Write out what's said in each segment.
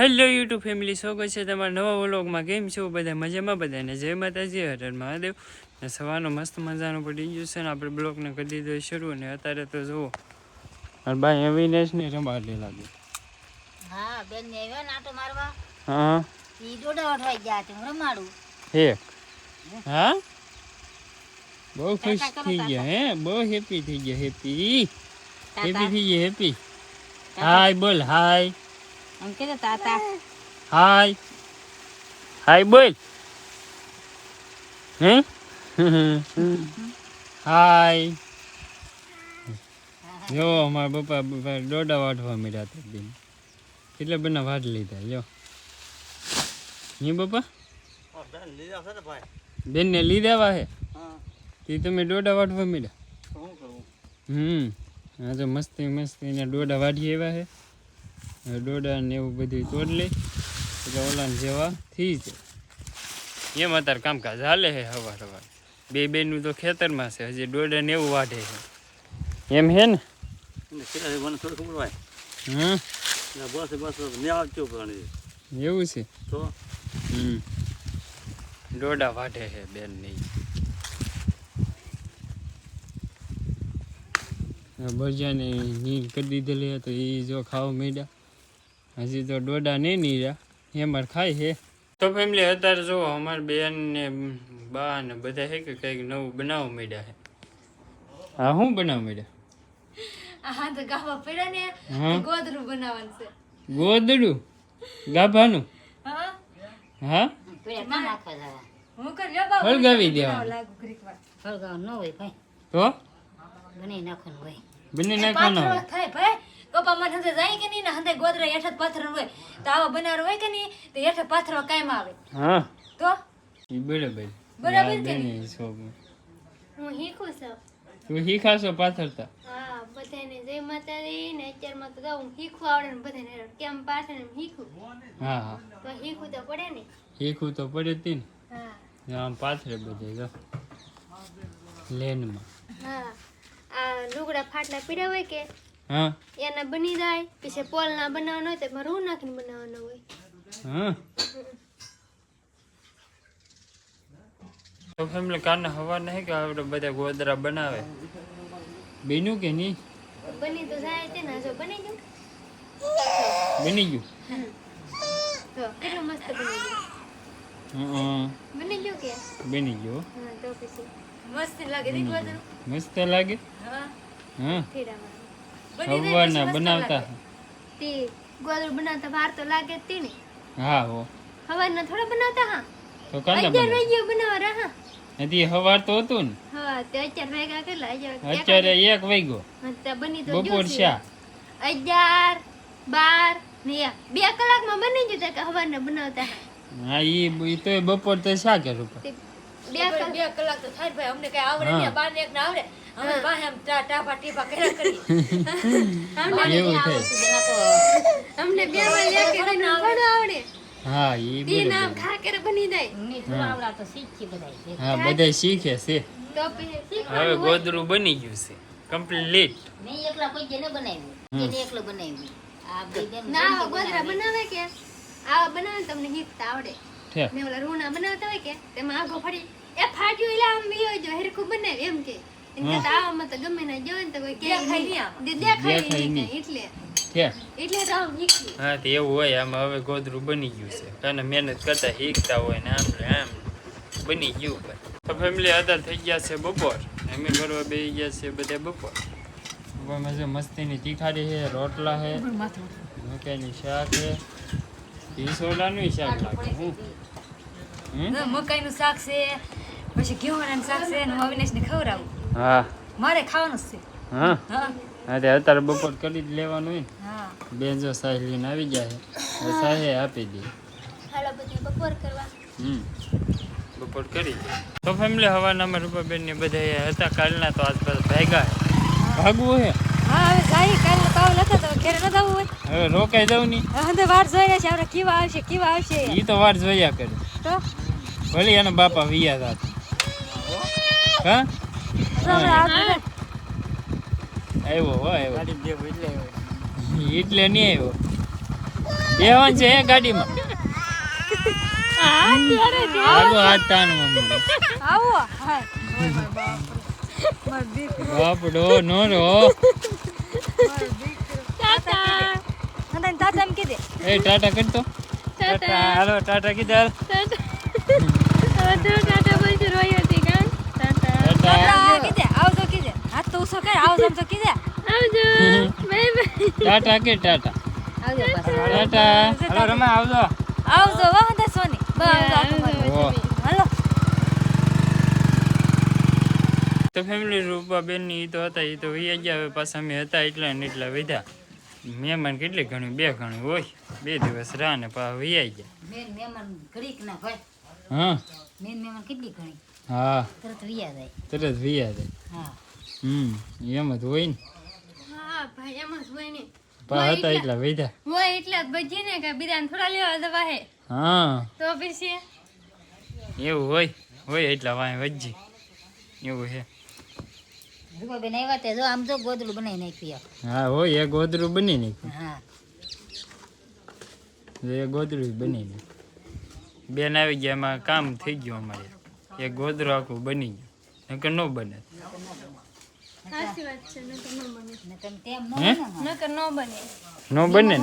Hello YouTube family સ્વાગત છે તમારા નવા વ્લોગમાં કેમ છો બધા? મજામાં બધાને? જય માતાજી હર મહાદેવ. ને સવારનો મસ્ત મજાનો પડી ગયું છે ને આપણે બ્લોગને કરી દીધો શરૂ. ને અત્યારે તો જુઓ મારા ભાઈ અવિનાશને રમાડે લાગે હા બેન ને આવ્યો ને આટો મારવા. હા. ઈ દોડા અઠવાઈ ગયા છે હું રમાડું. હે હા? બહુ ખુશ થઈ ગયા હે? બહુ હેપી થઈ ગયા હેપી હેપી થઈ ગયા હેપી હાય બોલ હાય એમ કે તાતા હાય હાય બોલ હે હાય જો અમારા પપ્પા પપ્પા દોડા વાટવા મળ્યા હતા બેન કેટલા બના વાટ લીધા જો હે પપ્પા બેન ને લીધા વા હે તે તમે દોડા વાટવા મળ્યા હમ હા તો મસ્તી મસ્તી ને દોડા વાટી આવ્યા છે દોડા ને એવું બધું તોડ લે એટલે ઓલાને જેવા થઈ જાય એમ અત્યારે કામકાજ હાલે છે હવાર હવાર બે બેનું તો ખેતરમાં છે હજી દોડા ને એવું વાઢે છે. એમ હે ને? એવું છે? હમ. દોડા વાઢે છે બેન નહીં ભજીયાને નીર કરી દીધેલી તો એ જો ખાવા માંડ્યા. હજી તો ડોડા નહીં નીર્યા એમાં ખાય છે. તો ફેમિલી અત્યારે જો અમારા બેન ને બા ને બધા છે કે કંઈક નવું બનાવવા માંડ્યા છે હા શું બનાવવા માંડ્યા હા તો ગાવા પડ્યા ને. હા. બનાવવાનું છે. ગોદડું? ગાભાનું? હા. હા? હું કર? લ્યો બાબુ હળગાવી દેવાનું. લાગુ ઘડીક વાર. હળગાવ ન હોય ભાઈ. તો? બની નાખવાનું હોય. બંને નાખવાના. થાય ભાઈ. કપા માં હંધે જાય કે નહીં ને હંધે ગોદરે હેઠે પાથર હોય તો આવા બનાર હોય કે નહીં તો હેઠે પાથરવા કાયમ આવે. હા. તો? બરાબર. બરાબર કે નહીં હું શીખું છું. તું શીખાશો પાછળતા હા બધાને જય માતાજી ને અત્યારમાં તો હું શીખવું આવડે ને બધાને. કેમ પાછળ શીખું? હા હા. તો પડે ને. શીખવું તો પડે જ ને હા. આમ પાથરે બધે જો. લેનમાં. હા. આ લુગડા ફાટલા પીડા હોય કે? હા. એના બની જાય પછી પોલ ના બનાવવાનો હોય તો એમાં રૂ નાખીને બનાવવાનો હોય. હા. તો ફેમિલી કારણે હવા નહીં કે આપણે બધા ગોદરા બનાવે? બીનું કે નહીં? બની તો જાય તે ના જો બની ગયું? બની ગયું? તો કેટલું મસ્ત બની ગયું. બની ગયું કે? બની ગયું હા. તો પછી મસ્ત લાગે મસ્ત લાગે? હા. હા. ફેરામાં હવાના બનાવતા. તે ગોદડું બનાવતા વાર તો લાગે જ તે ને. હા હો. હવારના થોડા બનાવતા હા. તો કાલે બનાવ. વાગ્યા બનાવવા હા. નથી હવાર તો હતું ને. હા તે અત્યારે વાગ્યા કેટલા? અત્યારે એક વાગ્યો. હા, બની તો બપોર છે. શા અગિયાર બાર ને બે બે કલાકમાં બની ગયું તા કે હવારના બનાવતા હા. ઈ તો બપોર તો શા કે રૂપા બે બે કલાક તો થાય ભાઈ. અમને કઈ આવડે ને બાર ને એક ને આવડે. અમે પાસે આમ ટા- ટાપા ટીપા કર્યા કરી. એવું થાય અમને બે માં લે કે તને આવડે. હા ઈ તી નામ બરાબર બની જાય. ની આવડા તો શીખી બધા હા બધા શીખે છે. હવે ગોદરું બની ગયું છે. કમ્પ્લીટ. નહીં એકલા કોઈ જેને બનાવ્યું. જેને એકલો બનાવ્યું. આ બે ના ગોદરા બનાવે કે? આવા બનાવે તમને શીખતા આવડે. ઓલા રૂના બનાવતા હોય કે? તેમાં આગો ફરી. એ ફાટ્યું એટલે આમ વિયો જો હેરખું બનાવે એમ કે. આવામાં તો ગમે ના જોવે ને તો કોઈ કે નહીં દેખાય દેખાય નહીં નહીં. એટલે. એટલે તો આમ શીખ્યું હા તો એવું હોય આમાં હવે ગોદરું બની ગયું છે. કારણ મહેનત કરતા શીખતા હોય ને આમ આમ. બની ગયું ભાઈ. ફેમિલી અત્યારે થઈ ગયા છે બપોર. અમે કરવા બેસી ગયા છે બધા બપોર. બપોરમાં જો મસ્તીની તીખારી છે રોટલા છે મકાઈની શાક છે. ઈસોડાનું શાક લાગે હું? હમ? મકાઈ નું શાક છે પછી ઘેવાના શાક છે ને ખવડાવું. હા. મારે ખાવાનું છે. હા? તે અત્યારે બપોર કરી જ લેવાનું હોય હા. બેન જો સાહેબ લઈને આવી ગયા છે હવે સાહે આપી દે. હાલો બધી બપોર કરવા. હમ. બપોર કરી. તો ફેમિલી હવાના રૂપાબેન ને બધા હતા કાલના તો આજ ભાગ્યા ભાગવું હે? હા હવે જાય. કાલે તો આવું તો ઘરે ન જવું હોય. હવે રોકાઈ નહીં હા તો વાર જોઈ રહ્યા છે. આપણે કેવા આવશે કેવા આવશે? એ તો વાર જોયા કરે. તો? ભલે એના બાપા વિયા હતા હા? આવ્યો હો આવ્યો. એટલે નહીં આવ્યો. બેહવાનું છે ગાડીમાં? આગો હાથ તાણ મમ્મી. આવો બાપડો નો રો. એમ કીધે. એ ટાટા કરતો ટાટા. હાલો ટાટા કીધા. ટાટા તાતા કીધે આવજો કીધે હાથ તો ઉછો કર આવજો આમ તો કીધે ટાટા કે ટાટા? આવજો ટાટા. હાલો રમા આવજો. આવજો વાંધો સોની. બસ આવજો હાલો. તો ફેમિલી રૂપા બેનની તો હતા એ તો વહી ગયા હવે પાછા અમે હતા એટલા ને એટલા વધ્યા. મહેમાન કેટલી ઘણી બે ઘણી હોય. બે દિવસ રાહ ને પાછા વહી ગયા. મેન મહેમાન ઘડીક ના ભાઈ હા. મેન મહેમાન કેટલી ઘણી? હા. તરત વૈયા જાય. તરત વહી જાય. હા. હમ એમ જ હોય ને. હા ભાઈ એમ જ હોય ને. પા હતા એટલા વધ્યા હું એટલા જ બચી ને કે બીજાને થોડા લેવા દવા હે હા. તો પછી એવું હોય. હોય એટલા વાય વજજી એવું આવ્યા તે જો આમ તો ગોદડું બનાવી નાખ્યું હા હોય એ ગોદરું બની નાખ્યું. હા. એ ગોદરું બની નાખ્યું બેન આવી ગયા એમાં કામ થઈ ગયું અમારે. એ ગોદરું આખું બની ગયું. નકર ન બને. ન બને.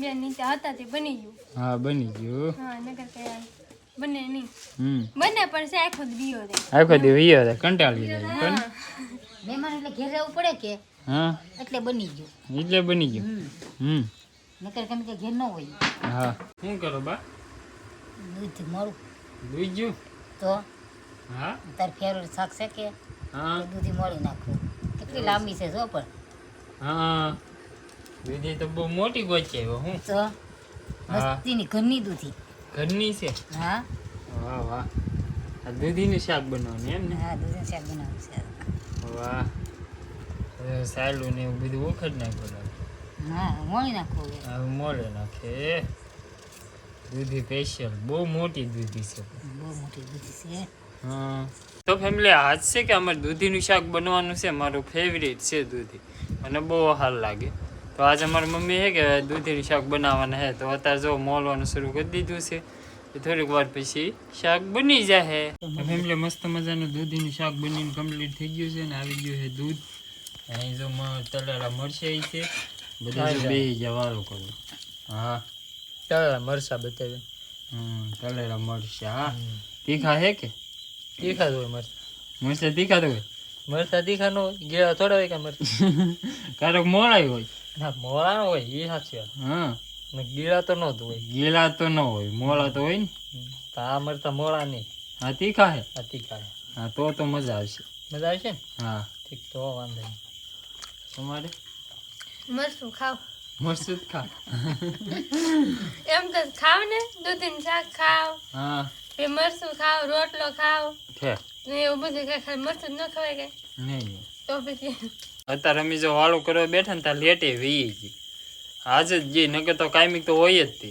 બે નીચે હતા તે બની ગયું. હા બની ગયું. હા નકર કઈ બને નહીં. હમ. બને પણ છે આખો જ બીયો દે આખો દી વિયો હતા કંટાળી જાય પણ? મહેમાન એટલે ઘેર રહેવું પડે કે? હા. એટલે બની ગયું. એટલે બની ગયું. હમ. નકર કેમ કે ઘેર ન હોય. હા. શું કરો બા? દૂધ મળું બીજું તો? હા. તાર ફેર શાક છે કે? હા. દૂધી મોડી નાખું કેટલી લાંબી છે જો પણ. હા. દૂધી તો બહુ મોટી ગોચી આવ્યો હું? તો હા. મસ્તીની ઘરની દૂધી. ઘરની છે? હા. વાહ વાહ. આ દૂધીનું શાક બનાવવાનું એમ ને? હા દૂધીનું શાક બનાવવાનું છે. વાહ. સાયલું ને એવું બધું ઓખડ લાગે હા મોળી નાખું હવે. મોળે નાખે. દૂધી સ્પેશિયલ બહુ મોટી દૂધી છે. બહુ મોટી દૂધી છે. હા. તો ફેમિલી આજ છે કે અમારે દૂધીનું શાક બનવાનું છે? મારું ફેવરેટ છે દૂધી. મને બહુ હાલ લાગે. તો આજે અમારી મમ્મી છે કે દૂધીનું શાક બનાવવાના છે તો અત્યારે જો મોલવાનું શરૂ કરી દીધું છે. થોડીક વાર પછી શાક બની તો ફેમિલી મસ્ત મજાનું દૂધીનું શાક બનીને કમ્પ્લીટ થઈ ગયું છે ને આવી ગયું છે દૂધ. અહીં જો તળેલા મરચાં છે. બધા બે જવાળું કરું. હા. તળેલા મરસા બતાવ્યા. હમ તળેલા મરચાં. હા તીખા છે કે? તીખા હોય મરસા મરચા તીખા તો હોય? મરચા તીખા નો ગેળા થોડા હોય કે મરચા. કારક મોળાય હોય. ના મોળા હોય એ સાચી હા. ને ગીળા તો ન હોય. ગીલા તો ન હોય મોળા તો હોય ને? તો આ મરસા મોળા નહીં. હા તીખા હે? હા તીખા હે. હા તો તો મજા આવશે. મજા આવશે ને? હા. ઠીક તો વાંધો નહીં. તમારે? મરચું ખાવ. મસ્ત જ ખા. એમ તો ખાવ ને દૂધીનું શાક ખાવ. હા. બે મરસું ખાવ રોટલો ખાવ. ને એવું બધું કઈ ખાલી મરસું જ ન ખવાય કે? નહીં. તો પછી અત્યારે અમે જો વાળું કરવા બેઠા ને ત્યાં લેટે વી ગઈ. આજે જ ગઈ નકર તો કાયમિક તો હોય જ તે.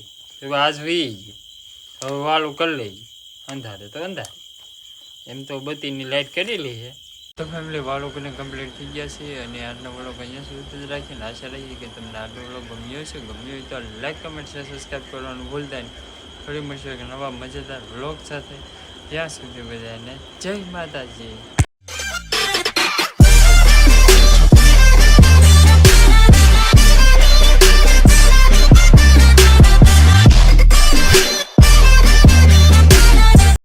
આજ વી ગઈ. હવે વાળું કરી લઈએ અંધારે તો અંધારે. એમ તો બત્તીની લાઈટ કરી છે. તો ફેમિલી વાળું કરીને કમ્પ્લીટ થઈ ગયા છે અને આજનો વ્લોગ અહીંયા સુધી જ રાખીને આશા રાખીએ કે તમને આજનો વ્લોગ ગમ્યો છે ગમ્યો હોય તો લાઈક કમેન્ટ શેર સબસ્ક્રાઈબ કરવાનું ભૂલતા નહીં. ફરી મળશું એક નવા મજેદાર વ્લોગ સાથે. ત્યાં સુધી બધાને જય માતાજી.